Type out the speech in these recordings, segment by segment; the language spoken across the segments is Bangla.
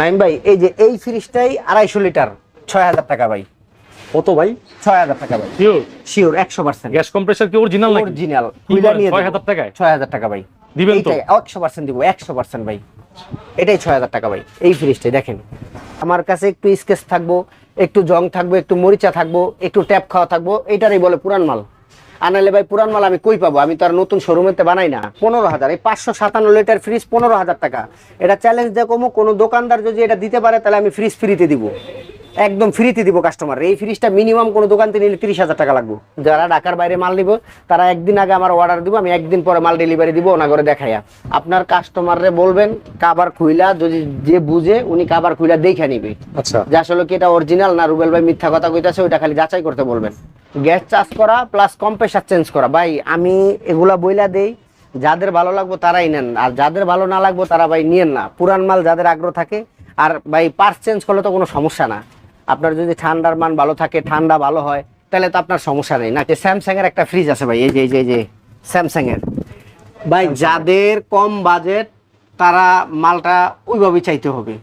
নাইম ভাই এই যে এই ফ্রিজটাই আড়াইশো লিটার ছয় হাজার টাকা ভাই। কত ভাই? ছয় হাজার টাকা ভাই। শিওর শিওর একশো পার্সেন্ট গ্যাস কম্প্রেসার কি অরিজিনাল অরিজিনাল বলেন, 6,000 টাকায়? ছয় হাজার টাকা ভাই। দিবেন তো? একশো পার্সেন্ট দিব একশো পার্সেন্ট ভাই। এটাই ছয় হাজার টাকা ভাই এই ফ্রিজটাই দেখেন। আমার কাছে একটু স্কেচ থাকব একটু জং থাকব একটু মরিচা থাকব একটু ট্যাপ খাওয়া থাকব এটারই বলে পুরান মাল। আনালে ভাই পুরান মাল আমি কই পাবো? আমি তো আর নতুন শোরুমেতে বানাই না। পনেরো হাজার। এই পাঁচশো সাতান্ন লিটার ফ্রিজ পনেরো হাজার টাকা। এটা চ্যালেঞ্জ দেখো কোনো দোকানদার যদি এটা দিতে পারে, তাহলে আমি ফ্রিজ ফ্রিতে দিব। একদম ফ্রিতে দিব কাস্টমার এই ফ্রিজটা মিনিমাম কোনো দোকান থেকে নিলে তিরিশ হাজার টাকা লাগবে। যারা ঢাকার বাইরে মাল নিব তারা একদিন আগে আমার অর্ডার দিব আমি একদিন পরে মাল ডেলিভারি দিব ওনা করে দেখাইয়া। আপনার কাস্টমাররে বলবেন কাবার খুইলা যদি যে বুঝে উনি কাবার খুইলা দেখে নিবে। আচ্ছা। যে আসলে কি এটা অরিজিনাল না রুবেল ভাই মিথ্যা কথা কইতাছে ওইটা খালি যাচাই করতে বলবেন। গ্যাস চার্জ করা প্লাস কম্প্রেসার চেঞ্জ করা। ভাই আমি এগুলা বইলা দেই যাদের ভালো লাগবো তারাই নেন আর যাদের ভালো না লাগবে তারা ভাই নিয়েন না। পুরান মাল যাদের আগ্রহ থাকে আর ভাই পার্স চেঞ্জ করলে তো কোনো সমস্যা না। আপনার যদি ঠান্ডার মান ভালো থাকে ঠান্ডা ভালো হয় তাহলে তো আপনার সমস্যা নেই। না স্যামসাং এর একটা ফ্রিজ আছে ভাই? এই যে এই যে এই যে স্যামসাং এর ভাই যাদের কম বাজেট তারা মালটা ওইভাবেই চাইতে হবে।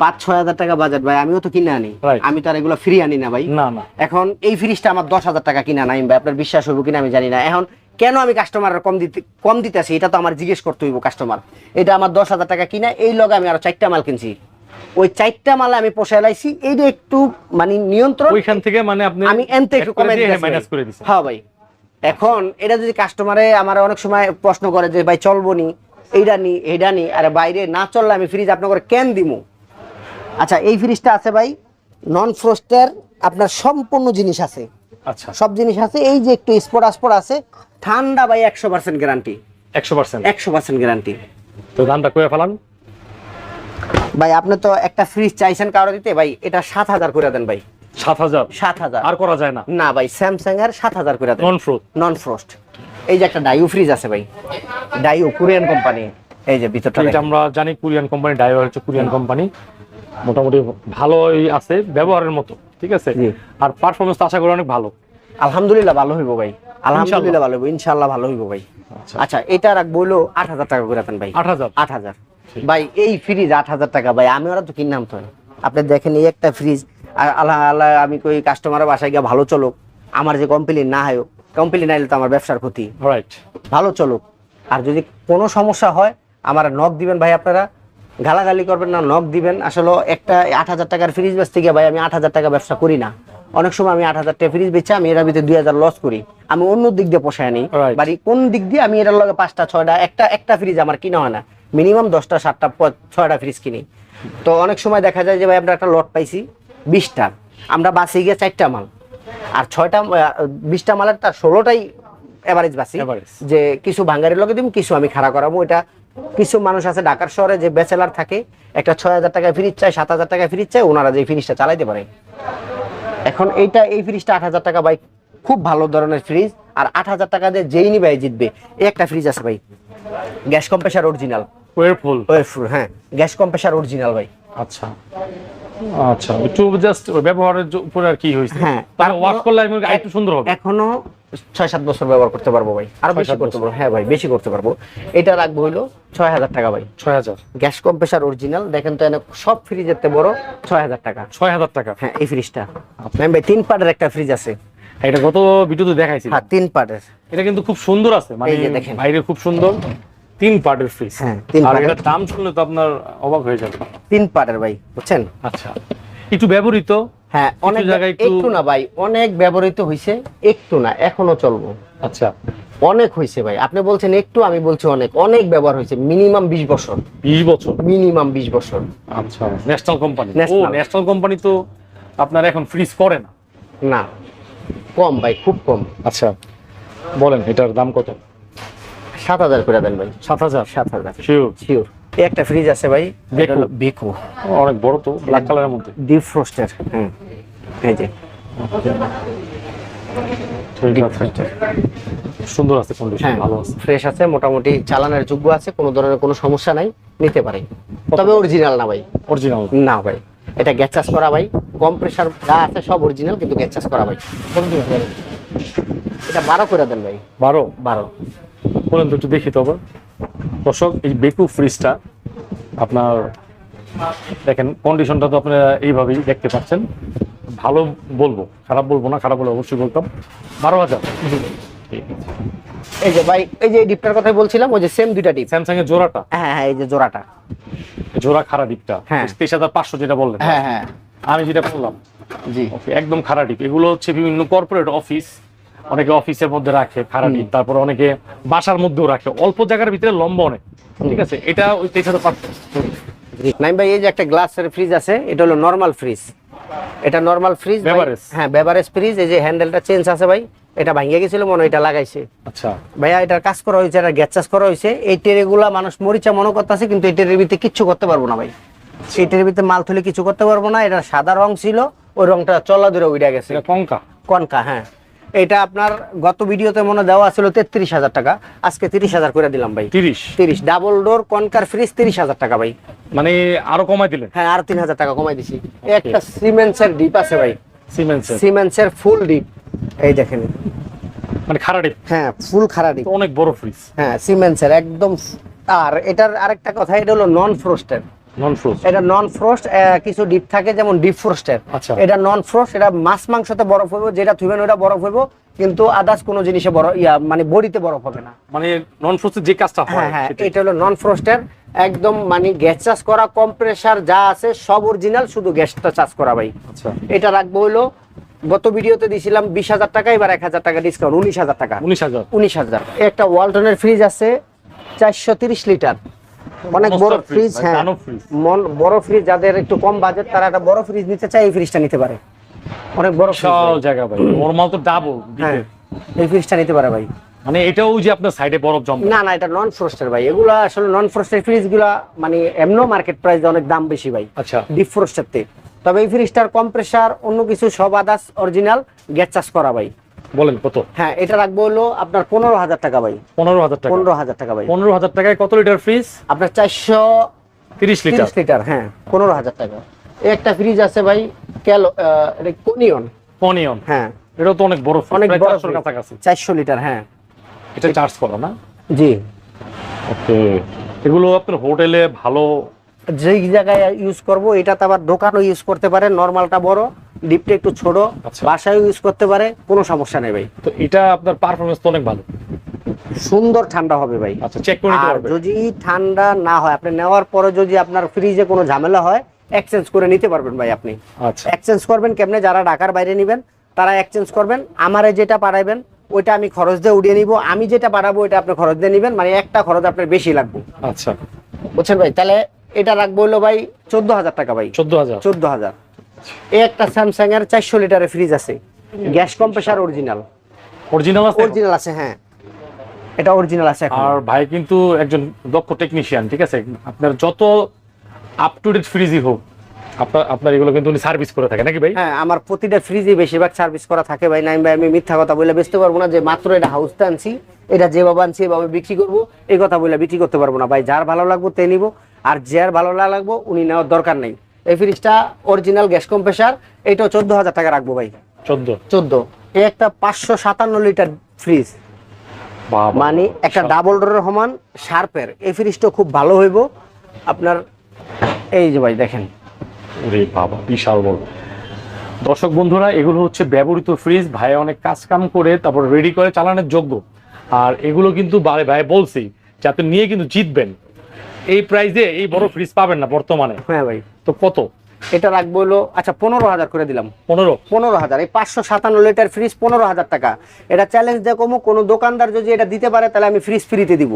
পাঁচ ছয় হাজার টাকা বাজেট ভাই আমিও তো কিনে আনি. আমি তো আর এগুলো ফ্রি আনি না ভাই। না না। এখন এই ফ্রিজটা আমার দশ হাজার টাকা কিনা নাই ভাই। আপনার বিশ্বাস হইব কিনা আমি জানি না। এখন কেন আমি কাস্টমার কম দিতে কম দিতেছি? এটা তো আমার জিজ্ঞেস করতে হইব কাস্টমার এটা আমার দশ হাজার টাকা কিনা এই লগে আমি আরও চারটা মাল কিনছি। ওই চারটা মালে আমি পোষায় লাইছি। এইটা একটু মানে নিয়ন্ত্রণ। ওইখান থেকে মানে আপনি আমি এনতে একটু কমে মাইনাস করে দিছেন। হ্যাঁ ভাই। এখন এটা যদি কাস্টমারে আমার অনেক সময় প্রশ্ন করে যে ভাই চলবো নি? এইটা নি এইটা নি। আরে বাইরে না চললে আমি ফ্রিজ আপনাকে কেন দিমু? আচ্ছা এই ফ্রিজটা আছে ভাই। নন ফ্রস্টের আপনার সম্পূর্ণ জিনিস আছে। আচ্ছা। সব জিনিস আছে। এই যে একটু স্পট আসপট আছে। ঠান্ডা ভাই একশো পার্সেন্ট গ্যারান্টি একশো পার্সেন্ট একশো পার্সেন্ট গ্যারান্টি তো দামটা করে ফেলান। ভাই আপনি তো একটা ফ্রিজ চাইছেন কারও দিতে ভাই এটা সাত হাজার করে দেন ভাই। সাত হাজার? সাত হাজার। আর করা যায় না? না ভাই স্যামসাং এর সাত হাজার করে দেন। নন ফ্রুট নন ফ্রস্ট এই যে একটা ডাইউ ফ্রিজ আছে ভাই ডাইউ কোরিয়ান কোম্পানি এই যে ভিতরটা এটা আমরা জানি কোরিয়ান কোম্পানি ড্রাইভার হচ্ছে কোরিয়ান কোম্পানি মোটামুটি ভালোই আছে ব্যবহারের মতো ঠিক আছে? আর পারফরমেন্স আশা করি অনেক ভালো। আলহামদুলিল্লাহ ভালো হইব ভাই। আলহামদুলিল্লাহ ভালো হইব ইনশাআল্লাহ ভালো হইব ভাই। আচ্ছা। আচ্ছা এটা রাখব হলো আট হাজার টাকা করে দেন ভাই। আট হাজার? আট হাজার। ভাই এই ফ্রিজ আট হাজার টাকা ভাই আমি ওরা তো কিনলাম তো। আপনি দেখেন এই একটা ফ্রিজ আর আল্লাহ আল্লাহ আমি কই কাস্টমারের বাসায় গিয়ে ভালো চলুক আমার যে কমপ্লেন না হয় কমপ্লেন আইলে তো আমার ব্যবসার ক্ষতি। রাইট ভালো চলুক। আর যদি কোনো সমস্যা হয় আমার নক দিবেন ভাই আপনারা গালাগালি করবেন না নক দিবেন। আসলে একটা আট হাজার টাকার ফ্রিজ বেচতে গিয়ে ভাই আমি আট হাজার টাকা ব্যবসা করি না। অনেক সময় আমি আট হাজার টাকা ফ্রিজ বেচে আমি এর ভিতরে দুই হাজার লস করি। আমি অন্য দিক দিয়ে পোষায় Right. বাড়ি কোন দিক দিয়ে আমি এটার লগে পাঁচটা ছয়টা একটা একটা ফ্রিজ আমার কিনা হয় না। মিনিমাম দশটা সাতটা ছয়টা ফ্রিজ কিনি। তো অনেক সময় দেখা যায় যে ভাই আমরা একটা লট পাইছি বিশটা। আমরা বাসে গিয়ে চারটা মাল। আর ছয়টা বিশটা মালের তার ষোলোটাই এভারেজ বাসি। যে কিছু ভাঙ্গারের লগে দিব কিছু আমি খাড়া করাবো এটা কিছু মানুষ আছে ঢাকার শহরে যে ব্যাচেলার থাকে একটা ছয় হাজার টাকায় ফ্রিজ চায় সাত হাজার টাকায় ফ্রিজ চায় ওনারা যে ফ্রিজটা চালাইতে পারে। এখন এইটা এই ফ্রিজটা আট হাজার টাকা ভাই খুব ভালো ধরনের ফ্রিজ আর আট হাজার টাকা দিয়ে যেই নিবে জিতবে এই একটা ফ্রিজ আছে ভাই। Gas compressor original. ওয়েরফুল? হ্যাঁ। গ্যাস কম্প্রেসার অরিজিনাল ভাই। আচ্ছা। আচ্ছা একটু জাস্ট ব্যবহারের উপরে আর কি হয়েছে? হ্যাঁ, তারপর- ওয়াশ করলে আমি একটু সুন্দর হবে। এখনও ছয় সাত বছর ব্যবহার করতে পারব ভাই। আরও বেশি করতে পারব। হ্যাঁ ভাই বেশি করতে পারব। এটা রাখব হইল ছয় হাজার টাকা ভাই। ছয় হাজার। গ্যাস কম্প্রেসার অরিজিনাল দেখেন তো এনে সব ফ্রিজের বড় ছয় হাজার টাকা। ছয় হাজার টাকা। হ্যাঁ এই ফ্রিজটা ভাই তিন পার্টের একটা ফ্রিজ আছে। এটা গত ভিডিওতে দেখাইছিল হ্যাঁ তিন পার্টের এটা কিন্তু খুব সুন্দর আছে মানে দেখেন। বাইরে খুব সুন্দর। তিন পার্টের ফ্রিজ হ্যাঁ, তিন আর। এটার দাম শুনলে তো আপনার অবাক হয়ে যাবে। তিন পার্টের ভাই বুঝছেন? আচ্ছা। একটু ব্যবহৃত? হ্যাঁ অনেক জায়গায় একটু- না ভাই অনেক ব্যবহৃত একটু না এখনও চলবো। আচ্ছা। অনেক হয়েছে ভাই আপনি বলছেন একটু আমি বলছি অনেক। অনেক ব্যবহার হয়েছে মিনিমাম বিশ বছর। বিশ বছর? মিনিমাম বিশ বছর। আচ্ছা ন্যাশনাল কোম্পানি ও ন্যাশনাল কোম্পানি তো আপনার এখন ফ্রিজ করে না। না। কম ভাই খুব কম। আচ্ছা বলেন এটার দাম কত? সাত হাজার করে দেন ভাই। সাত হাজার? সাত হাজার। শিওর শিওর একটা ফ্রিজ আছে ভাই বিকো অনেক বড় তো ব্ল্যাক কালারের মধ্যে? ডিপ ফ্রস্টের হুম। এই যে। সুন্দর আছে কন্ডিশন হ্যাঁ ভালো আছে। ফ্রেশ আছে মোটামুটি চালানোর যোগ্য আছে কোনো ধরনের কোনো সমস্যা নাই নিতে পারে তবে অরিজিনাল না ভাই। অরিজিনাল না ভাই। এটা গ্যাস চাষ করা ভাই। কম কম্প্রেসার যা আছে সব অরিজিনাল কিন্তু গ্যাস চাষ করা ভাই। এটা বারো করে দেন ভাই। বারো? বারো। বলেন তো একটু দেখি তো আবার। দর্শক এই বেকু ফ্রিজটা আপনার দেখেন কন্ডিশনটা তো আপনারা এইভাবেই দেখতে পাচ্ছেন। ভালো বলব খারাপ বলব না খারাপ বলে অবশ্যই বলতাম। বারো হাজার। ঠিক আছে। এই যে ভাই এই যে ডিপটার কথাই বলছিলাম ওই যে সেম দুইটা ডিপ। স্যামসাং এর জোড়াটা? হ্যাঁ হ্যাঁ এই যে জোড়াটা। জোড়া খারা ডিপটা। হ্যাঁ। তেইশ হাজার পাঁচশো যেটা বললেন। হ্যাঁ হ্যাঁ। আমি যেটা বললাম জি। ওকে একদম খারা ডিপ। এগুলো হচ্ছে বিভিন্ন কর্পোরেট অফিস অনেকে অফিসের মধ্যে রাখে খারা ডিপ তারপর অনেকে বাসার মধ্যেও রাখে। অল্প জায়গার ভিতরে লম্বা অনেক। ঠিক আছে? এটা ওই তেইশ হাজার পাঁচশো। নাইম ভাই এই যে একটা গ্লাসের ফ্রিজ আছে এটা হলো নরমাল ফ্রিজ এটা নরমাল ফ্রিজ? হ্যাঁ বেভারেজ ফ্রিজ এই যে হ্যান্ডেলটা চেঞ্জ আছে ভাই। এটা ভাঙিয়ে গেছিল মনে হয় এটা লাগাইছে। আচ্ছা। ভাইয়া এটার কাজ করা হয়েছে এটা গ্যাস চাষ করা হয়েছে। এই টেরেগুলা মানুষ মরিচা মনে করতেছে কিন্তু এই টেরের ভিতরে কিচ্ছু করতে পারব না ভাই। সেই টেরের ভিতরে মাল তুলে কিছু করতে পারব না এটা সাদা রং ছিল ওই রংটা চলা দূরে উঠে গেছে। এটা কঙ্কা? কনকা হ্যাঁ। এটা আপনার গত ভিডিওতে মনে দেওয়া ছিল তেত্রিশ হাজার টাকা আজকে তিরিশ হাজার করে দিলাম ভাই। তিরিশ? তিরিশ। ডাবল ডোর কনকার ফ্রিজ তিরিশ হাজার টাকা ভাই। মানে আরও কমাই দিলেন? হ্যাঁ আর তিন হাজার টাকা কমাই দিছি। একটা সিমেন্সের ডিপ আছে ভাই। সিমেন্সের সিমেন্সের ফুল ডিপ এই দেখেন। মানে খারা ডিপ হ্যাঁ ফুল খারা ডিপ অনেক বড় ফ্রিজ হ্যাঁ সিমেন্সের একদম আর এটার আরেকটা কথা এটা হলো নন ফ্রোস্টের নন ফ্রোজ এটা নন ফ্রোস্ট কিছু ডিপ থাকে যেমন ডিপ ফ্রোস্টের আচ্ছা। এটা নন ফ্রোস্ট এটা মাছ মাংসতে বরফ হইব যেটা ওটা বরফ হইব কিন্তু আদার্স কোনো জিনিসে ইয়া মানে বডিতে বরফ হবে না। মানে নন ফ্রোজের যে কাজটা হয় হ্যাঁ এটা হলো নন ফ্রোস্টের একদম মানে গ্যাস চাষ করা কম্প্রেসার যা আছে সব অরিজিনাল শুধু গ্যাসটা চাষ করা ভাই। আচ্ছা। এটা রাখব হলো গত ভিডিওতে দিছিলাম বিশ হাজার টাকা এবার এক হাজার টাকা ডিসকাউন্ট উনিশ হাজার টাকা। উনিশ হাজার। উনিশ হাজার। একটা ওয়ালটনের ফ্রিজ আছে চারশো তিরিশ লিটার অনেক বড় ফ্রিজ হ্যাঁ। মন- বড় ফ্রিজ যাদের একটু কম বাজেট তারা একটা বড় ফ্রিজ নিতে চায় এই ফ্রিজটা নিতে পারে। অনেক বড় ভাই। জায়গা ভাই। নর্মাল তো ডাবল হ্যাঁ। এই ফ্রিজটা নিতে পারে ভাই। মানে এটাও যে আপনার সাইডে বরফ জমা। না না এটা নন ফ্রোস্টের ভাই। এগুলা আসলে নন ফ্রোস্টের ফ্রিজগুলা মানে এমনও মার্কেট প্রাইস অনেক দাম বেশি ভাই। আচ্ছা। ডিপ ফ্রোস্টের থেকে তবে এই ফ্রিজটার কম্প্রেসার অন্য কিছু সব আদার্স অরিজিনাল গ্যাস চাষ করা ভাই। বলেন কত? হ্যাঁ এটা রাখব হলো আপনার পনেরো হাজার টাকা ভাই। পনেরো হাজার টাকা। পনেরো হাজার টাকা ভাই। পনেরো হাজার টাকায় কত লিটার ফ্রিজ আপনার চারশো তিরিশ লিটার লিটার হ্যাঁ পনেরো হাজার টাকা। একটা ফ্রিজ আছে ভাই ক্যালো কোনিয়ন পনিয়ন হ্যাঁ। এটাও তো অনেক বড় অনেক বড় কাছাকাছি। চারশো লিটার হ্যাঁ। এটা চার্জ করা না? জি। ওকে। এগুলো আপনার হোটেলে ভালো? যেই জায়গায় ইউজ করব এটা তো আবার দোকানও ইউজ করতে পারে নর্মালটা বড় ডিপটা একটু ছোট আচ্ছা। বাসায় ইউজ করতে পারে কোনো সমস্যা নেই ভাই। তো এটা আপনার পারফরমেন্স তো অনেক ভালো। সুন্দর ঠান্ডা হবে ভাই। আচ্ছা চেক করে নিতে পারবে। যদি ঠান্ডা না হয় আপনি নেওয়ার পরে যদি আপনার ফ্রিজে কোনো ঝামেলা হয় এক্সচেঞ্জ করে নিতে পারবেন ভাই আপনি। আচ্ছা। এক্সচেঞ্জ করবেন কেমনে? যারা ঢাকার বাইরে নেবেন তারা এক্সচেঞ্জ করবেন আমারে যেটা পাঠাবেন ওইটা আমি খরচ দিয়ে উড়িয়ে নিব। আমি যেটা বাড়াবো ওইটা আপনি খরচ দিয়ে নেবেন। মানে একটা খরচ আপনার বেশি লাগবে। আচ্ছা। বুঝছেন ভাই? তাহলে এটা রাখব হলো ভাই চোদ্দ হাজার টাকা ভাই। চোদ্দ হাজার চোদ্দ হাজার এই একটা স্যামসাং এর চারশো লিটারের ফ্রিজ আছে। গ্যাস কম্প্রেসার অরিজিনাল অরিজিনাল আছে? অরিজিনাল আছে হ্যাঁ। এটা অরিজিনাল আছে এখন। আর ভাই কিন্তু একজন দক্ষ টেকনিশিয়ান ঠিক আছে? আপনার যত আপ টু ডেট ফ্রিজই হোক আপনার আপনার এগুলো কিন্তু উনি সার্ভিস করে থাকে নাকি ভাই? হ্যাঁ আমার প্রতিটা ফ্রিজে বেশিরভাগ সার্ভিস করা থাকে ভাই। নাইম ভাই আমি মিথ্যা কথা বলে বেচতে পারব না যে মাত্র এটা আনছি এটা যেভাবে আনছি এভাবে বিক্রি করব এই কথা বলে বিক্রি করতে পারব না। ভাই যার ভালো লাগবো তে নিবো আর যার ভালো না লাগবো উনি নেওয়ার দরকার নেই। এই ফ্রিজটা অরিজিনাল গ্যাস কম্প্রেসার এটাও চোদ্দ হাজার টাকা রাখব ভাই। চোদ্দ? চোদ্দ। এই একটা পাঁচশো সাতান্ন লিটার ফ্রিজ মানে একটা ডাবল ডোরের সমান শার্পের এই ফ্রিজটা খুব ভালো হইব। আপনার এই যে ভাই দেখেন। ওরে বাবা বিশাল বড়। দর্শক বন্ধুরা এগুলো হচ্ছে ব্যবহৃত ফ্রিজ ভাই অনেক কাজ কাম করে তারপর রেডি করে চালানোর যোগ্য। আর এগুলো কিন্তু ভাই ভাই বলছি যাতে নিয়ে কিন্তু জিতবেন। এই প্রাইজে এই বড় ফ্রিজ পাবেন না বর্তমানে। হ্যাঁ ভাই। তো কত? এটা রাখব হলো আচ্ছা পনেরো হাজার করে দিলাম। পনেরো? পনেরো হাজার এই পাঁচশো সাতান্ন লিটার ফ্রিজ পনেরো হাজার টাকা। এটা চ্যালেঞ্জ দেখো কোনো দোকানদার যদি এটা দিতে পারে তাহলে আমি ফ্রিজ ফ্রিতে দিব।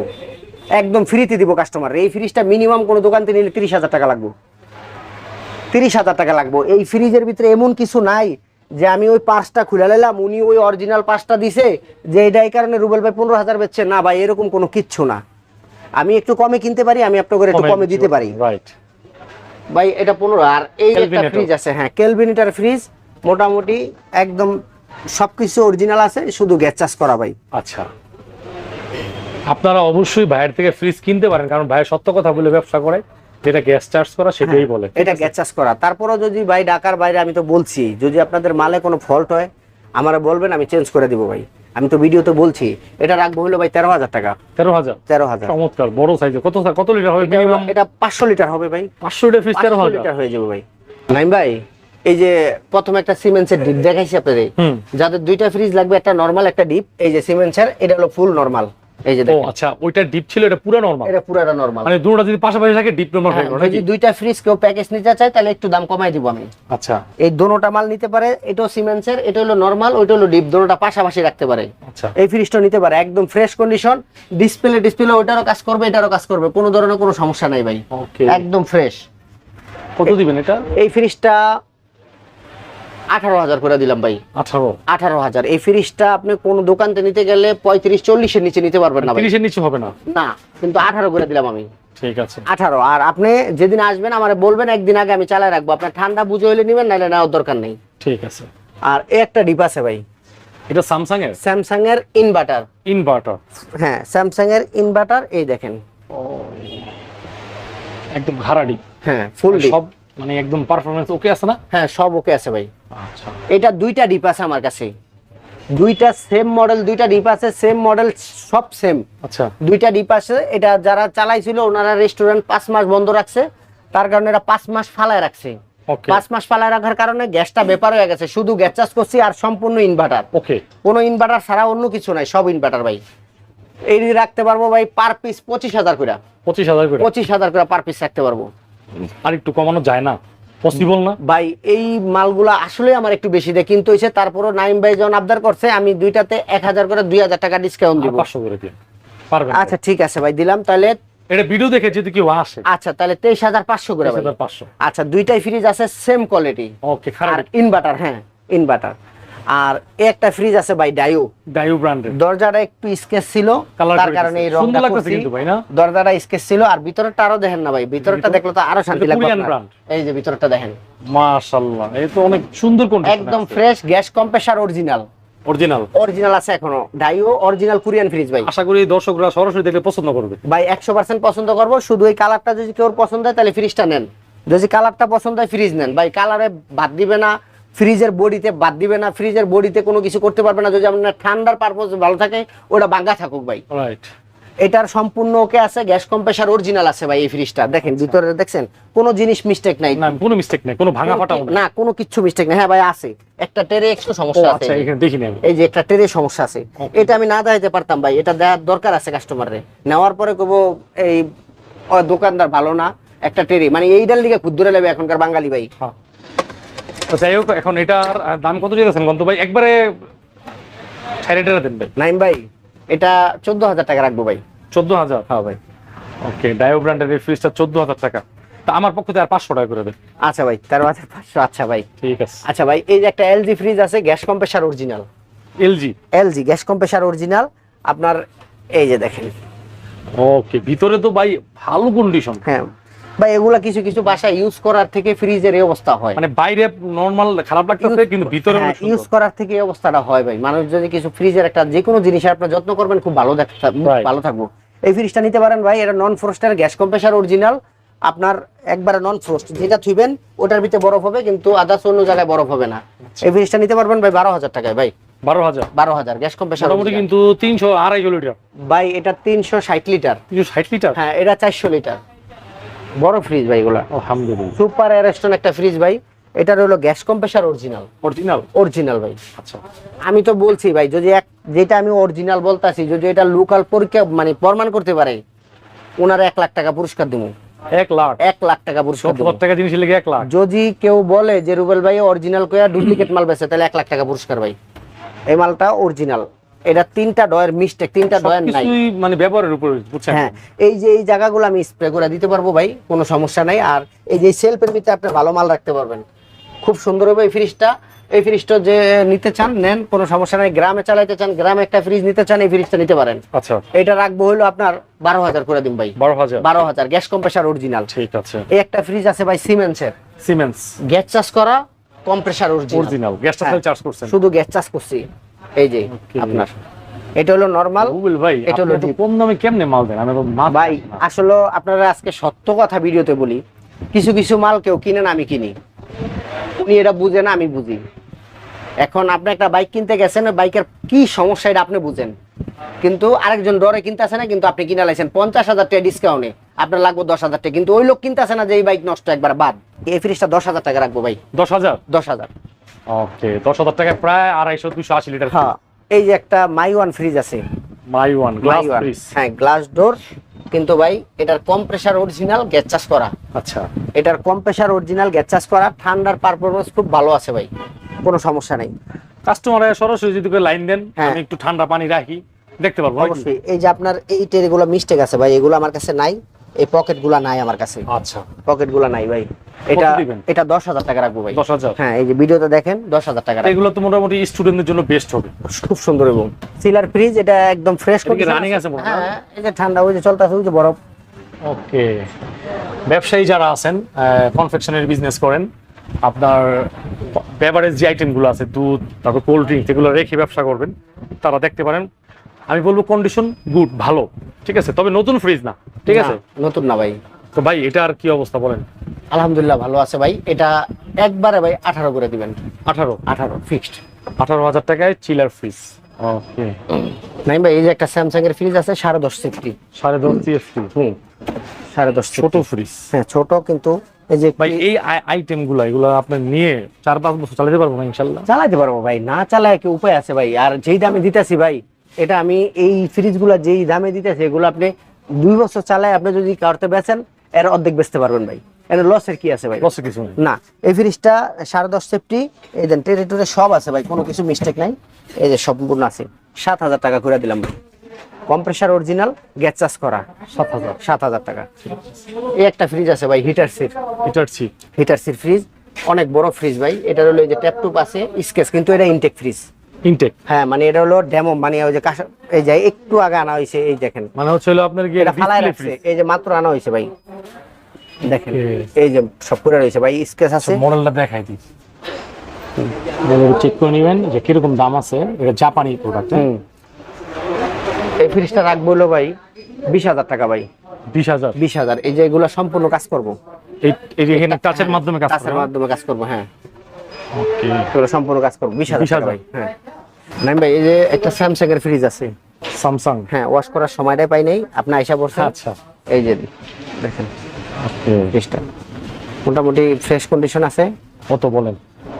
একদম ফ্রিতে দিব কাস্টমার এই ফ্রিজটা মিনিমাম কোনো দোকান থেকে নিলে তিরিশ হাজার টাকা লাগবে। তিরিশ হাজার টাকা লাগবে। এই ফ্রিজের ভিতরে এমন কিছু নাই যে আমি ওই পাঁচটা খুলে নিলাম উনি ওই অরিজিনাল পাঁচটা দিছে যে এটা এই কারণে রুবেল ভাই পনেরো হাজার বেচছে। না ভাই এরকম কোনো কিচ্ছু না। আমি একটু কমে কিনতে পারি আমি আপনাকে একটু কমে দিতে পারি। ভাই এটা পনেরো। আর এই একটা ফ্রিজ আছে হ্যাঁ কেলভিনিটার ফ্রিজ মোটামুটি একদম সবকিছু অরিজিনাল আছে শুধু গ্যাস চাষ করা ভাই। আচ্ছা। আপনারা অবশ্যই ভাইয়ের থেকে ফ্রিজ কিনতে পারেন কারণ ভাইয়ের সত্য কথা বলে ব্যবসা করে। যেটা গ্যাস চার্জ করা সেটাই বলে। এটা গ্যাস চাষ করা। তারপরেও যদি ভাই ঢাকার বাইরে আমি তো বলছি যদি আপনাদের মালে কোনো ফল্ট হয় আমারা বলবেন আমি চেঞ্জ করে দিব ভাই। আমি তো ভিডিওতে বলছি এটা রাখব হলো ভাই তেরো হাজার টাকা। তেরো হাজার? তেরো হাজার। চমৎকার বড় সাইজে কত কত লিটার হবে এটা পাঁচশো লিটার হবে ভাই। পাঁচশো লিটার ফ্রিজ তেরো লিটার হয়ে যাবে ভাই। নাইম ভাই এই যে প্রথমে একটা সিমেন্সের ডিপ দেখাইছি আপনাদের। যাদের দুইটা ফ্রিজ লাগবে একটা নরমাল একটা ডিপ এই যে সিমেন্সের এটা হলো ফুল নরমাল এই যে দেখেন। আচ্ছা ওইটা ডিপ ছিল এটা পুরো নরমাল এটা পুরোটা নরমাল মানে দুটোটা যদি পাশাপাশি থাকে ডিপ নরমাল হয়ে গেল যদি দুইটা ফ্রিজ কেউ প্যাকেজ নিতে চায় তাহলে একটু দাম কমাই দিব আমি। আচ্ছা। এই মাল নিতে পারে এটাও সিমেন্সের এটা হলো নরমাল ওইটা হলো ডিপ পাশাপাশি রাখতে পারে। আচ্ছা। এই ফ্রিজটা নিতে পারে একদম ফ্রেশ কন্ডিশন ডিসপ্লে ডিসপ্লে কাজ করবে এটারও কাজ করবে কোনো ধরনের কোনো সমস্যা নাই ভাই। একদম ফ্রেশ কত দিবেন এটা? এই ফ্রিজটা আঠারো হাজার করে দিলাম ভাই। আঠারো। আঠারো হাজার। এই ফ্রিজটা আপনি কোন দোকানতে নিতে গেলে পঁয়ত্রিশ চল্লিশের নিচে নিতে পারবেন না তিরিশের নিচে হবে না? না কিন্তু আঠারো করে দিলাম আমি। ঠিক আছে। আঠারো। আর আপনি যেদিন আসবেন আমার বলবেন একদিন আগে আমি চালায় রাখব। আপনার ঠান্ডা বুঝে হইলে নেবেন নাহলে নেওয়ার দরকার নেই। ঠিক আছে। আর একটা ডিপ আছে ভাই। এটা স্যামসাং এর স্যামসাং এর ইনভার্টার ইনভার্টার হ্যাঁ স্যামসাং এর ইনভার্টার এই দেখেন। একদম ঘাড়াডি হ্যাঁ ফুল ডিপ। সব মানে একদম পারফরমেন্স ওকে আছে না? হ্যাঁ সব ওকে আছে ভাই। আচ্ছা। এটা দুইটা ডিপ আছে আমার কাছে। দুইটা সেম মডেল দুইটা ডিপ আছে সেম মডেল সব সেম আচ্ছা। দুইটা ডিপ আছে এটা যারা চালাইছিল ওনারা রেস্টুরেন্ট পাঁচ মাস বন্ধ রাখছে। তার কারণে এটা পাঁচ মাস ফালায় রাখছে। পাঁচ মাস ফালায় রাখার কারণে গ্যাসটা ব্যাপার হয়ে গেছে। শুধু গ্যাস চাষ করছি আর সম্পূর্ণ ইনভার্টার ওকে কোনো ইনভার্টার ছাড়া অন্য কিছু নাই সব ইনভার্টার ভাই। এই রাখতে পারব ভাই পার পিস পঁচিশ হাজার করে। পঁচিশ হাজার করে। পঁচিশ হাজার করে পার পিস রাখতে পারব। আর একটু কমানো যায় না? পসিবল না? ভাই এই মালগুলা আসলে আমার একটু বেশি দেয়। কিন্তু হয়েছে তারপরও নাইম ভাই যখন আবদার করছে আমি দুইটাতে এক হাজার করে দুই হাজার টাকা ডিসকাউন্ট দিব। পাঁচশো করে দিন। পারবেন আচ্ছা ঠিক আছে ভাই দিলাম। তাহলে এটা ভিডিও দেখে যদি কেউ আসে। আচ্ছা তাহলে তেইশ হাজার পাঁচশো করে ভাই। পাঁচশো। আচ্ছা দুইটাই ফ্রিজ আছে সেম কোয়ালিটি ওকে আর ইনভার্টার হ্যাঁ ইনভার্টার আর একটা ফ্রিজ আছে ভাই ডায়ু ডাইউ ব্র্যান্ডের দরজাটা একটু স্কেচ ছিল তার কারণে এই রংটা করছি। দরজাটা স্কেচ ছিল আর ভিতরটা আরও দেখেন না ভাই ভিতরটা দেখলে তো আরও শান্তি লাগবে। এই যে ভিতরটা দেখেন। মাশাআল্লাহ এই তো অনেক সুন্দর কন্ডিশন একদম fresh gas compressor original original original আছে এখনও। ডাইও অরিজিনাল কোরিয়ান ফ্রিজ ভাই। আশা করি দর্শকরা সরাসরি দেখলে পছন্দ করবে। ভাই একশো পার্সেন্ট পছন্দ করব। শুধু এই কালারটা যদি কেউ পছন্দ হয় তাহলে ফ্রিজটা নেন। যদি কালারটা পছন্দ হয় ফ্রিজ নেন। ভাই কালারে বাদ দিবে না। ফ্রিজের বডিতে বাদ দিবে না ফ্রিজের বডিতে কোনো কিছু করতে পারবে না। যদি আপনার ঠান্ডার পারপোজ ভালো থাকে ওটা বাঙ্গা থাকুক ভাই। রাইট এটার সম্পূর্ণ ওকে আছে গ্যাস কম্প্রেসার অরিজিনাল আছে ভাই এই ফ্রিজটা দেখেন ভিতরে দেখছেন কোনো জিনিস মিস্টেক নাই। না কোনো মিস্টেক নেই কোনো ভাঙা ফাটা না কোনো কিচ্ছু মিস্টেক নাই। হ্যাঁ ভাই আছে। একটা টেরে একটু সমস্যা আছে। আচ্ছা এখানে দেখিনি আমি। এই যে একটা টেরে সমস্যা আছে। এটা আমি না দেখাইতে পারতাম ভাই এটা দেওয়ার দরকার আছে কাস্টমারে নেওয়ার পরে কব এই দোকানদার ভালো না একটা টেরে। মানে এইটার লিগে ক্ষুদ্রে নেবে এখনকার বাঙালি ভাই। হ্যাঁ। তো যাই হোক এখন এটার দাম কত দিয়েছেন গন্ত ভাই? একবারে টেরে দেন ভাই। নাইম ভাই এটা চোদ্দ হাজার টাকা রাখব ভাই। চোদ্দ হাজার? হ্যাঁ ভাই। ওকে ডায়ো ব্র্যান্ডের এই ফ্রিজটা চোদ্দ হাজার টাকা। তা আমার পক্ষ থেকে আর পাঁচশো টাকা করে দেন। আচ্ছা ভাই তেরো হাজার পাঁচশো আচ্ছা ভাই। ঠিক আছে। আচ্ছা ভাই এই যে একটা এলজি ফ্রিজ আছে gas compressor original LG LG gas compressor original আপনার এই যে দেখেন। ওকে ভিতরে তো ভাই ভালো কন্ডিশন হ্যাঁ। ভাই এগুলা কিছু কিছু বাসায় ইউজ করার থেকে ফ্রিজের এই অবস্থা হয়। মানে বাইরে নর্মাল খারাপ লাগতেছে কিন্তু ভিতরে ইউজ করার থেকে এই অবস্থাটা হয় ভাই। মানুষ যদি কিছু ফ্রিজের একটা যে কোনো জিনিসের আপনার যত্ন করবেন খুব ভালো দেখ ভালো থাকব। এই ফ্রিজটা নিতে পারেন ভাই এটা নন ফ্রোস্টের গ্যাস কম্প্রেসার অরিজিনাল আপনার একবারে নন ফ্রোস্ট যেটা থুইবেন ওটার ভিতরে বরফ হবে কিন্তু আদার্স অন্য জায়গায় বরফ হবে না। আচ্ছা। এই ফ্রিজটা নিতে পারবেন ভাই বারো হাজার টাকায় ভাই। বারো হাজার? বারো হাজার গ্যাস কম্প্রেসার মোটামুটি কিন্তু তিনশো আড়াইশো লিটার। ভাই এটা তিনশো ষাট লিটার। তিনশো ষাট লিটার? হ্যাঁ এটা চারশো লিটার। বড় ফ্রিজ ভাই এগুলা। আলহামদুলিল্লাহ। সুপার এয়ারস্টোন একটা ফ্রিজ ভাই। এটার হলো gas compressor original original original ভাই। আচ্ছা। আমি তো বলছি ভাই যদি এক যেটা আমি অরিজিনাল বলতাছি যদি এটা লোকাল পরীক্ষা মানে প্রমাণ করতে পারে ওনারা এক লাখ টাকা পুরস্কার দেবো এক লাখ? এক লাখ টাকা পুরস্কার সত্তর জিনিস লেগে এক লাখ? যদি কেউ বলে যে রুবেল ভাই অরিজিনাল কয়া ডুপ্লিকেট মাল বেচে তাহলে এক লাখ টাকা পুরস্কার ভাই। এই মালটা অরিজিনাল এটা তিনটা ডয়ের মিস্টেক তিনটা ডয়ের নাই। মানে ব্যবহারের উপর বুঝছেন? হ্যাঁ এই যে এই জায়গাগুলো আমি স্প্রে করে দিতে পারব ভাই কোনো সমস্যা নাই। আর এই যে সেলফের ভিতরে আপনি ভালো মাল রাখতে পারবেন। খুব সুন্দর হবে এই ফ্রিজটা এই ফ্রিজটা যে নিতে চান নেন কোনো সমস্যা নাই। গ্রামে চালাইতে চান গ্রামে একটা ফ্রিজ নিতে চান এই ফ্রিজটা নিতে পারেন। আচ্ছা। এটা রাখব হলো আপনার বারো হাজার করে দিন ভাই। বারো হাজার? বারো হাজার গ্যাস কম্প্রেসার অরিজিনাল ঠিক আছে। এই একটা ফ্রিজ আছে ভাই সিমেন্সের সিমেন্স গ্যাস চাষ করা কম্প্রেসার অরিজিনাল অরিজিনাল গ্যাসটা হ্যাঁ। চার্জ করছেন। শুধু গ্যাস চাষ করছি। এই যে আপনার। এটা হলো নর্মাল গুগল ভাই এটা হলো কম দামে কেমনে মাল দেন? আমি তো ভাই আসলে আপনারা আজকে সত্য কথা ভিডিওতে বলি কিছু কিছু মাল কেউ কিনেন আমি কিনি। উনি এটা বুঝে না আমি বুঝি। এখন আপনি একটা বাইক কিনতে গেছেন বাইকের কি সমস্যা এটা আপনি বুঝেন। কিন্তু আরেকজন ডরে কিনতে আসে না কিন্তু আপনি কিনে লাইছেন পঞ্চাশ হাজার টাকা ডিসকাউন্টে আপনার লাগবে দশ হাজার টাকা। কিন্তু ওই লোক কিনতে আসে না যে এই বাইক নষ্ট একবার বাদ। এই ফ্রিজটা দশ হাজার টাকা রাখব ভাই। দশ হাজার? দশ হাজার। ওকে দশ হাজার টাকায় প্রায় আড়াইশো দুশো আশি লিটার হ্যাঁ এই যে একটা মাই ওয়ান ফ্রিজ আছে। মাই ওয়ান গ্লাস ফ্রিজ হ্যাঁ গ্লাস ডোর কিন্তু ভাই এটার কম্প্রেসার অরিজিনাল গ্যাস চাষ করা। আচ্ছা। এটার কম্প্রেসার অরিজিনাল গ্যাস চাষ করা ঠান্ডার পারফরমেন্স খুব ভালো আছে ভাই কোনো সমস্যা নেই। কাস্টমার সরাসরি যদি লাইন দেন হ্যাঁ। আমি একটু ঠান্ডা পানি রাখি দেখতে পারব অবশ্যই এই যে আপনার এই এগুলো মিস্টেক আছে ভাই এগুলো আমার কাছে নাই। এই পকেটগুলো নাই আমার কাছে। আচ্ছা। পকেটগুলো নাই ভাই। এটা? এটা দশ হাজার টাকা রাখব ভাই। দশ হাজার? হ্যাঁ এই যে ভিডিওতে দেখেন দশ হাজার টাকা। এগুলো তো মোটামুটি স্টুডেন্টদের জন্য বেস্ট হবে। খুব সুন্দর এবং সিলার ফ্রিজ এটা একদম ফ্রেশ running আছে হ্যাঁ এই যে ঠান্ডা ওই যে চলতেছে ওই যে বরফ। ওকে। ব্যবসায়ী যারা আছেন কনফেকশনের বিজনেস করেন আপনার বেভারেজ যে আইটেমগুলো আছে দুধ তারপর কোল্ড ড্রিঙ্ক এগুলো রেখে ব্যবসা করবেন তারা দেখতে পারেন আমি বলব কন্ডিশন গুড ভালো। ঠিক আছে? তবে নতুন ফ্রিজ না। ঠিক আছে? নতুন না ভাই। তো ভাই এটা আর কি অবস্থা বলেন? আলহামদুলিল্লাহ ভালো আছে ভাই। এটা একবারে ভাই আঠারো করে দিবেন। আঠারো? আঠারো ফিক্সড আঠারো হাজার টাকায় চিলার ফ্রিজ ওকে নাই ভাই এই যে একটা স্যামসাং এর ফ্রিজ আছে সাড়ে দশ সিফটি সাড়ে দশ সিএফটি হুম। সাড়ে দশ ছোট ফ্রিজ হ্যাঁ ছোট কিন্তু এই যে ভাই এই আইটেমগুলো এগুলো আপনি নিয়ে চার পাঁচ বছর চালাতে পারব না ইনশাল্লাহ? চালাতে পারব ভাই। না চালায় কি উপায় আছে ভাই? আর যেই দামে দিতেছি ভাই এটা আমি এই ফ্রিজগুলো যেই দামে দিতেছি এগুলো আপনি দুই বছর চালায় আপনি যদি কারতে বেচেন এর অর্ধেক বেচতে পারবেন ভাই। এর লসের কি আছে ভাই? লসে কিছু নেই। না। এই ফ্রিজটা সাড়ে দশ সেফটি এই দেন টেরিটরি সব আছে ভাই কোনো কিছু মিস্টেক নাই। এই যে সম্পূর্ণ আছে। সাত হাজার টাকা করে দিলাম ভাই। কম্প্রেসার অরিজিনাল গ্যাস চার্জ করা। সাত হাজার। সাত হাজার টাকা। এই একটা ফ্রিজ আছে ভাই হিটার সিট এটার ছি হিটার সিট ফ্রিজ অনেক বড় ফ্রিজ ভাই। এটার হলো এই যে ট্যাপ টুপ আছে স্কেচ কিন্তু এটা ইনটেক ফ্রিজ ইনটেক হ্যাঁ মানে এটা হলো ডেমো মানে ওই যে এই যে একটু আগে আনা হয়েছে এই দেখেন। মানে হচ্ছে হলো আপনার গিয়ে এটা display রাখছে। এই যে মাত্র আনা হয়েছে ভাই। দেখেন এই যে সব করে রয়েছে ভাই স্কেচ আছে। মডেলটা দেখাই দিই। চেক করে নেবেন যে কীরকম দাম আছে। এটা জাপানি প্রোডাক্ট হুম। এই ফ্রিজটা রাখব হলো ভাই বিশ হাজার টাকা ভাই। বিশ হাজার? বিশ হাজার। এই যে এগুলো সম্পূর্ণ কাজ করব। এই এখানে টাচের মাধ্যমে কাজ কাজের মাধ্যমে কাজ করব হ্যাঁ। ওকে। সম্পূর্ণ কাজ করব বিশ হাজার 20,000 ভাই হ্যাঁ। নাইম ভাই এই যে একটা স্যামসাং এর ফ্রিজ আছে। স্যামসাং হ্যাঁ ওয়াশ করার সময়টাই পাই নাই। আপনি আইসা পড়ছেন আচ্ছা। এই যে দেখেন। ফ্রিজটা মোটামুটি ফ্রেশ কন্ডিশন আছে। কত বলেন?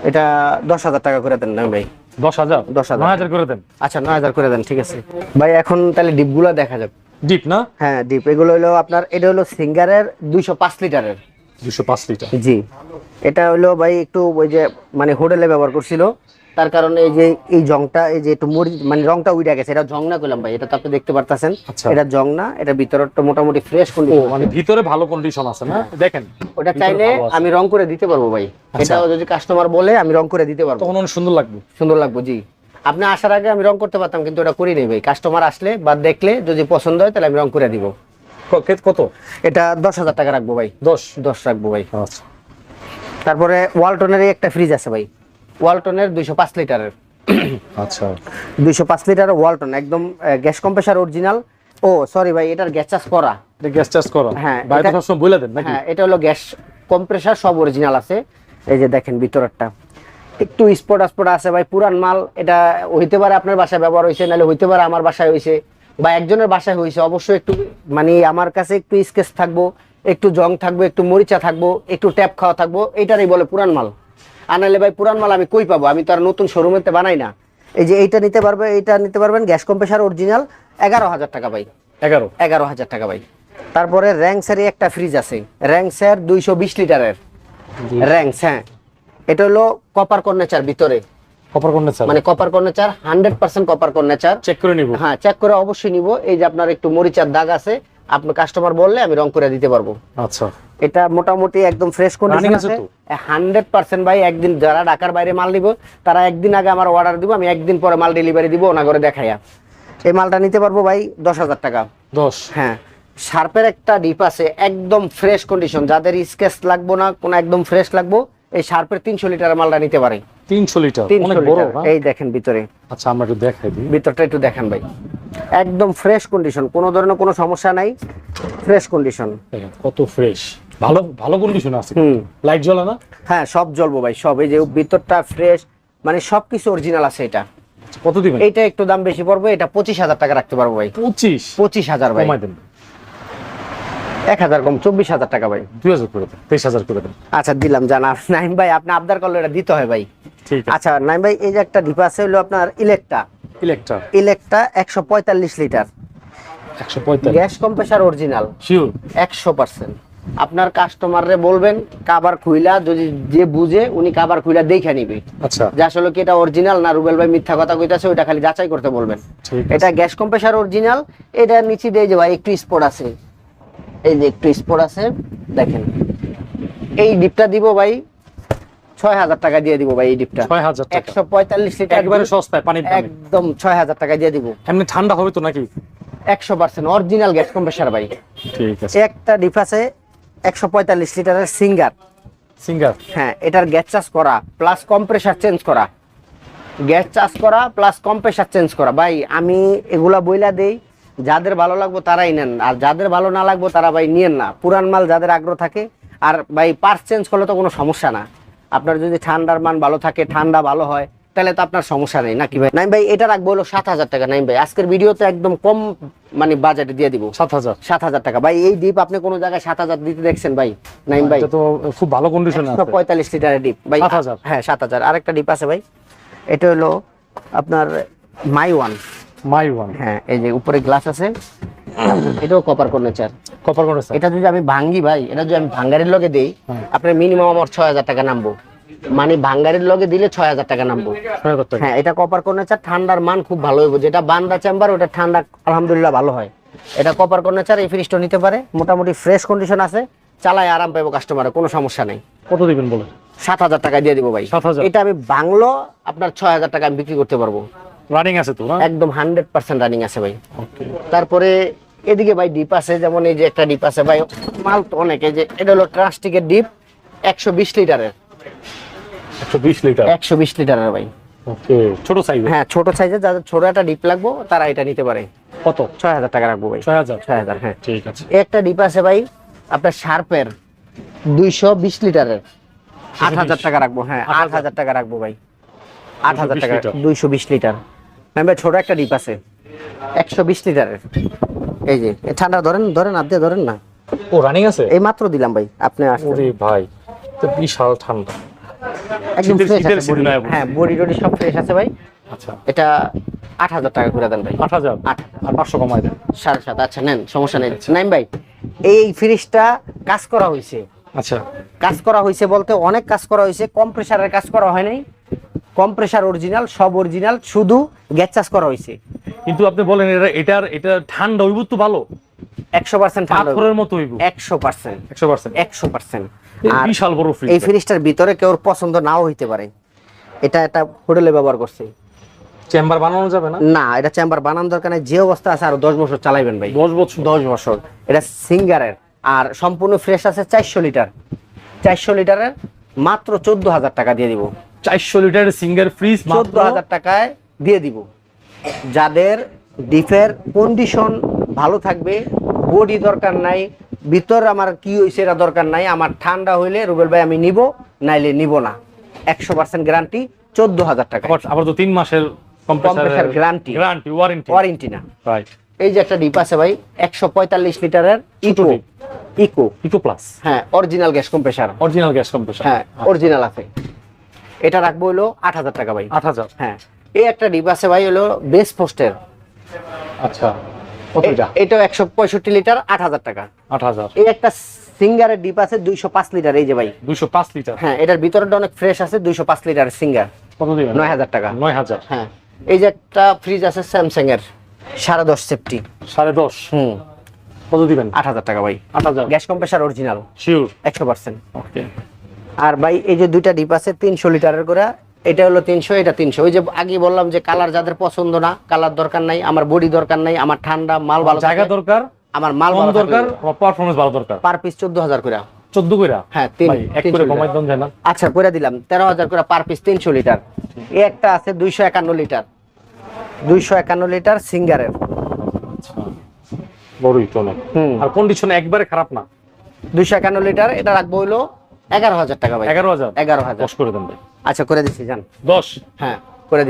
এটা দশ হাজার টাকা করে দেন নাইম ভাই। দশ হাজার? 10,000 নয় হাজার করে দেন? আচ্ছা নয় হাজার করে দেন ঠিক আছে। ভাই এখন তাহলে ডিপগুলো দেখা যাক। ডিপ না? হ্যাঁ ডিপ। এগুলো হলো আপনার এটা হলো সিঙ্গারের দুইশো পাঁচ লিটারের। দুশো পাঁচ লিটার। জি। এটা হলো ভাই একটু ওই যে মানে হোটেলে ব্যবহার করছিল। তার কারণে এই যে এই জংটা এই যে একটু মরি মানে রংটা উইটা গেছে। এটা জং না করলাম ভাই এটা তো আপনি দেখতে পারতেছেন। আচ্ছা। এটা জং না এটা ভিতরটা মোটামুটি ফ্রেশ কন্ডিশন মানে ভিতরে ভালো কন্ডিশন আছে না? দেখেন ওটা চাইলে আমি রং করে দিতে পারব ভাই। আচ্ছা। এটাও যদি কাস্টমার বলে আমি রং করে দিতে পারব। তখন সুন্দর লাগবে। সুন্দর লাগবে জি। আপনি আসার আগে আমি রং করতে পারতাম কিন্তু ওটা করি নেই ভাই। কাস্টমার আসলে বা দেখলে যদি পছন্দ হয় তাহলে আমি রং করে দিব। কত? এটা দশ হাজার টাকা রাখব ভাই। দশ? দশ রাখব ভাই। আচ্ছা। তারপরে ওয়ালটনের একটা ফ্রিজ আছে ভাই। ওয়ালটনের দুইশো পাঁচ লিটারের। আচ্ছা। দুইশো পাঁচ লিটার ওয়ালটন একদম গ্যাস কম্প্রেসার অরিজিনাল ও সরি ভাই এটার গ্যাস চার্জ করা। গ্যাস চার্জ করা? হ্যাঁ, বাইরে সবসময় বলে দেন নাকি? হ্যাঁ এটা হলো গ্যাস কম্প্রেসার সব অরিজিনাল আছে। এই যে দেখেন ভিতরেরটা। একটু স্পট স্পট আছে ভাই পুরান মাল। এটা হইতে পারে আপনার বাসায় ব্যবহার হয়েছে নাহলে হইতে পারে আমার বাসায় হয়েছে বা একজনের বাসায় হয়েছে অবশ্যই একটু মানে আমার কাছে একটু স্কেচ থাকব। একটু জং থাকব একটু মরিচা থাকব একটু ট্যাপ খাওয়া থাকব এটারই বলে পুরান মাল। আনালে ভাই পুরান মাল আমি কই পাবো? আমি তো আর নতুন শোরুমেতে বানাই না। এই যে এইটা নিতে পারবে এইটা নিতে পারবেন গ্যাস কম্প্রেসার অরিজিনাল এগারো হাজার টাকা ভাই। এগারো? এগারো হাজার টাকা ভাই। তারপরে র্যাংসেরই একটা ফ্রিজ আছে। র্যাংসের দুইশো বিশ লিটারের। র্যাংস হ্যাঁ। এটা হলো কপার কর্নেচার ভিতরে। কপার কর্নেচার মানে মানে কপার কর্নেচার হান্ড্রেড পার্সেন্ট কপার কর্নেচার চেক করে নিব। হ্যাঁ চেক করে অবশ্যই নিব। এই যে আপনার একটু মরিচার দাগ আছে আপনার কাস্টমার বললে আমি রং করে দিতে পারব। আচ্ছা। এটা মোটামুটি একদম ফ্রেশ কন্ডিশন আছে। আছে তো? হান্ড্রেড পার্সেন্ট ভাই একদিন যারা ঢাকার বাইরে মাল নিব তারা একদিন আগে আমার অর্ডার দিব আমি একদিন পরে মাল ডেলিভারি দিব ওনা করে দেখাইয়া। এই মালটা নিতে পারব ভাই দশ হাজার টাকা। দশ? হ্যাঁ। শার্পের একটা ডিপ আছে একদম ফ্রেশ কন্ডিশন যাদের স্কেচ লাগবো না কোনো একদম ফ্রেশ লাগবো এই শার্পের তিনশো লিটার মালটা নিতে পারে। তিনশো লিটার? তিনশো লিটার। এই দেখেন ভিতরে। আচ্ছা আমরা একটু দেখাই দিই। ভিতরটা একটু দেখেন ভাই। একদম ফ্রেশ কন্ডিশন কোনো ধরনের কোনো সমস্যা নাই। ফ্রেশ কন্ডিশন কত ফ্রেশ ভালো ভালো কন্ডিশন আছে। লাইট জ্বলে না? হ্যাঁ সব জ্বলবো ভাই সব। এই যে ভিতরটা ফ্রেশ মানে সবকিছু অরিজিনাল আছে এটা। আচ্ছা, কত দিবেন? এইটা একটু দাম বেশি পড়বে এটা পঁচিশ হাজার টাকা রাখতে পারব ভাই। পঁচিশ? পঁচিশ হাজার ভাই। কমাই দেন। এক হাজার কম চব্বিশ হাজার টাকা ভাই। দুই হাজার করে দেন তেইশ হাজার করে দেন। আচ্ছা দিলাম জানা নাইম ভাই আপনি আবদার করলে এটা দিতে হয় ভাই। ঠিক আচ্ছা নাইম ভাই এই যে একটা ডিপা আছে হলো আপনার ইলেকট্রা ইলেকটা একশো পঁয়তাল্লিশ লিটার। একশো পঁয়তাল্লিশ। গ্যাস কম্প্রেসার অরিজিনাল শিওর একশো পার্সেন্ট আপনার কাস্টমাররে বলবেন কাবার খুইলা যদি যে বুঝে উনি কাবার খুইলা দেখে নিবে। আচ্ছা। যে আসলে কি এটা অরিজিনাল না রুবেল ভাই মিথ্যা কথা কইতাছে ওইটা খালি যাচাই করতে বলবেন। এটা গ্যাস কম্প্রেসার অরিজিনাল এটা নিচে দিয়ে যে ভাই একটু স্পট আছে। এই যে একটু স্পট আছে দেখেন। এই ডিপটা দিব ভাই ছয় হাজার টাকা দিয়ে দিব ভাই এই ডিপটা। ছয় হাজার একশো পঁয়তাল্লিশ লিটার একবারে সস্তায় পানির একদম ছয় হাজার টাকা দিয়ে দিব। এমনি ঠান্ডা হবে তো নাকি? একশো পার্সেন্ট অরিজিনাল গ্যাস কম্প্রেসার ভাই। ঠিক আছে। একটা ডিপ আছে একশো পঁয়তাল্লিশ লিটারের সিঙ্গার। সিঙ্গার? হ্যাঁ এটার গ্যাস চার্জ করা প্লাস কম্প্রেসার চেঞ্জ করা। গ্যাস চার্জ করা প্লাস কম্প্রেসার চেঞ্জ করা। ভাই আমি এগুলা বইলা দেই যাদের ভালো লাগবো তারাই নেন আর যাদের ভালো না লাগবো তারা ভাই নিয়েন না। পুরান মাল যাদের আগ্রহ থাকে আর ভাই পার্স চেঞ্জ করলে তো কোনো সমস্যা না। আপনার যদি ঠান্ডার মান ভালো থাকে ঠান্ডা ভালো হয় তাহলে তো আপনার সমস্যা নেই নাকি ভাই? নাইম ভাই এটা রাখব হলো সাত হাজার টাকা নাইম ভাই। আজকের ভিডিওতে একদম কম মানে বাজেটে দিয়ে দিব। সাত হাজার। সাত হাজার টাকা। ভাই এই ডিপ আপনি কোনো জায়গায় সাত হাজার দিতে দেখছেন ভাই? নাইম ভাই। তো খুব ভালো কন্ডিশন আছে। পঁয়তাল্লিশ লিটারের ডিপ ভাই 7,000 হ্যাঁ সাত হাজার। আরেকটা ডিপ আছে ভাই। এটা হলো আপনার মাই ওয়ান মাই ওয়ান হ্যাঁ এই যে উপরে গ্লাস আছে এটাও কপার কর্নেচার কপার করে স্যার এটা যদি আমি ভাঙ্গি ভাই এটা যদি আমি ভাঙ্গারের লগে দেই হ্যাঁ। আপনার মিনিমাম আমার ছয় হাজার টাকা নামবো। মানে ভাঙ্গারের লগে দিলে ছয় হাজার টাকা নামবো। হ্যাঁ এটা কপার কর্নেচার ঠান্ডার মান খুব ভালো হইব। যেটা বান্দা চেম্বার ওটা ঠান্ডা আলহামদুলিল্লাহ ভালো হয়। এটা কপার কর্নেচার এই ফ্রিজটা নিতে পারে। মোটামুটি ফ্রেশ কন্ডিশন আছে। চালায় আরাম পাইবো কাস্টমারে কোনো সমস্যা নেই। কত দিবেন বলে সাত হাজার টাকা দিয়ে দিব ভাই। 7,000 এটা আমি বাংলো আপনার ছয় হাজার টাকা আমি বিক্রি করতে পারব। রানিং আছে তো একদম হান্ড্রেড পার্সেন্ট রানিং আছে ভাই। তারপরে এদিকে ভাই ডিপ আছে যেমন এই যে একটা ডিপ আছে ভাই মাল তো অনেক এই যে এটা হলো ট্রান্সটিকের ডিপ একশো বিশ লিটারের। একশো বিশ লিটার? লিটারের ভাই। ওকে ছোট সাইজ হ্যাঁ ছোট সাইজের যাদের ছোট একটা ডিপ লাগবো তারা এটা নিতে পারে। কত? ছয় হাজার টাকা রাখব ভাই। ছয় হাজার? হ্যাঁ। ঠিক আছে। একটা ডিপ আছে ভাই আপনার শার্পের দুইশো বিশ লিটারের। আট হাজার টাকা রাখব হ্যাঁ আট হাজার টাকা রাখব ভাই। আট হাজার 220 টাকা লিটার। হ্যাঁ ভাই ছোট একটা ডিপ আছে। একশো বিশ লিটারের। এই যে ঠান্ডা ধরেন ধরেন আপনি ধরেন না। ও রানিং আছে? এই মাত্র দিলাম ভাই আপনি। ওরে ভাই তো বিশাল ঠান্ডা। একদম ফ্রেশ আছে। হ্যাঁ বডি টডি সব ফ্রেশ আছে ভাই। আচ্ছা। এটা আট হাজার টাকা করে দেন ভাই। আট হাজার? আট আর পাঁচশো কমাই দেন। সাড়ে সাত আচ্ছা নেন সমস্যা নেই। নাইম ভাই এই ফ্রিজটা কাজ করা হয়েছে। আচ্ছা। কাজ করা হয়েছে বলতে অনেক কাজ করা হয়েছে কম প্রেসারের কাজ করা হয় নাই। কম প্রেসার অরিজিনাল সব অরিজিনাল শুধু গ্যাস চাষ করা হয়েছে। কিন্তু আপনি বলেন এটা এটার এটা ঠান্ডা হইব তো ভালো? একশো পার্সেন্ট পাথরের মতো হইব। একশো পার্সেন্ট। একশো পার্সেন্ট? একশো পার্সেন্ট। বিশাল বড় ফ্রিজ এই ফ্রিজটার ভিতরে কেউ পছন্দ নাও হইতে পারে। এটা একটা হোটেলে ব্যবহার করছে। চেম্বার বানানো যাবে না? না এটা চেম্বার বানান দরকার নেই। যে অবস্থা আছে আর দশ বছর চালাইবেন ভাই। দশ বছর? দশ বছর। এটা সিঙ্গারের। আর সম্পূর্ণ ফ্রেশ আছে চারশো লিটার। চারশো লিটারের মাত্র চোদ্দ হাজার টাকা দিয়ে দিব। চারশো লিটারের সিঙ্গার ফ্রিজ চোদ্দ হাজার টাকায় দিয়ে দিব। যাদের ডিফের কন্ডিশন ভালো থাকবে বডি দরকার নাই ভিতর আমার কি হয়েছে এটা দরকার নাই আমার ঠান্ডা হইলে রুবেল ভাই আমি নিব নাইলে নিব না। একশো পার্সেন্ট গ্যারান্টি চোদ্দ হাজার টাকা আবার তো তিন মাসের guarantee। গ্যারান্টি ওয়ারেন্টি ওয়ারেন্টি না। রাইট এই যে একটা ডিপ আছে ভাই একশো পঁয়তাল্লিশ লিটারের ইকো। ইকো ইকো প্লাস হ্যাঁ original gas compressor original gas compressor হ্যাঁ অরিজিনাল আছে। এটা রাখব হলো আট হাজার টাকা ভাই। আট হাজার। হ্যাঁ এই একটা ডিপ আছে ভাই হলো বেস পোস্টের আচ্ছা এটা? এটাও একশো পঁয়ষট্টি লিটার আট হাজার টাকা। আট হাজার। এই একটা সিঙ্গারের ডিপ আছে দুইশো পাঁচ লিটার এই যে ভাই। দুশো পাঁচ লিটার। হ্যাঁ এটার ভিতরটা অনেক ফ্রেশ আছে দুইশো পাঁচ লিটারের সিঙ্গার। কত নয় হাজার টাকা। নয় হাজার। হ্যাঁ এই যে একটা ফ্রিজ আছে স্যামসাং এর। সাড়ে দশ সেফটি। সাড়ে দশ হুম। কত দিবেন? আট হাজার টাকা ভাই। আট হাজার? গ্যাস কম্প্রেসার অরিজিনাল শিওর একশো পার্সেন্ট ওকে আর ভাই এই যে দুইটা ডিপ আছে তিনশো লিটারের করে এটা হলো তিনশো এটা তিনশো। ওই যে আগে বললাম যে কালার যাদের পছন্দ না কালার দরকার নাই আমার বডি দরকার নাই আমার ঠান্ডা মাল ভালো জায়গা দরকার আমার মাল ভালো দরকার পারফরমেন্স ভালো দরকার। পার পিস চোদ্দ হাজার করে। চোদ্দ কইরা হ্যাঁ, তিন- এক করে কমাই দাম যায় না আচ্ছা করে দিলাম। তেরো হাজার করে পার পিস তিনশো লিটার। একটা আছে দুইশো একান্ন লিটার। দুইশো একান্ন লিটার সিঙ্গারের। আচ্ছা বড়ই তো আর কন্ডিশন একবারে খারাপ না? দুইশো একান্ন লিটার এটা রাখব হইল এগারো হাজার টাকা ভাই। এগারো হাজার? এগারো হাজার। দশ করে দেন ভাই। আচ্ছা করে দিচ্ছি যান দশ? হ্যাঁ করে দিচ্ছি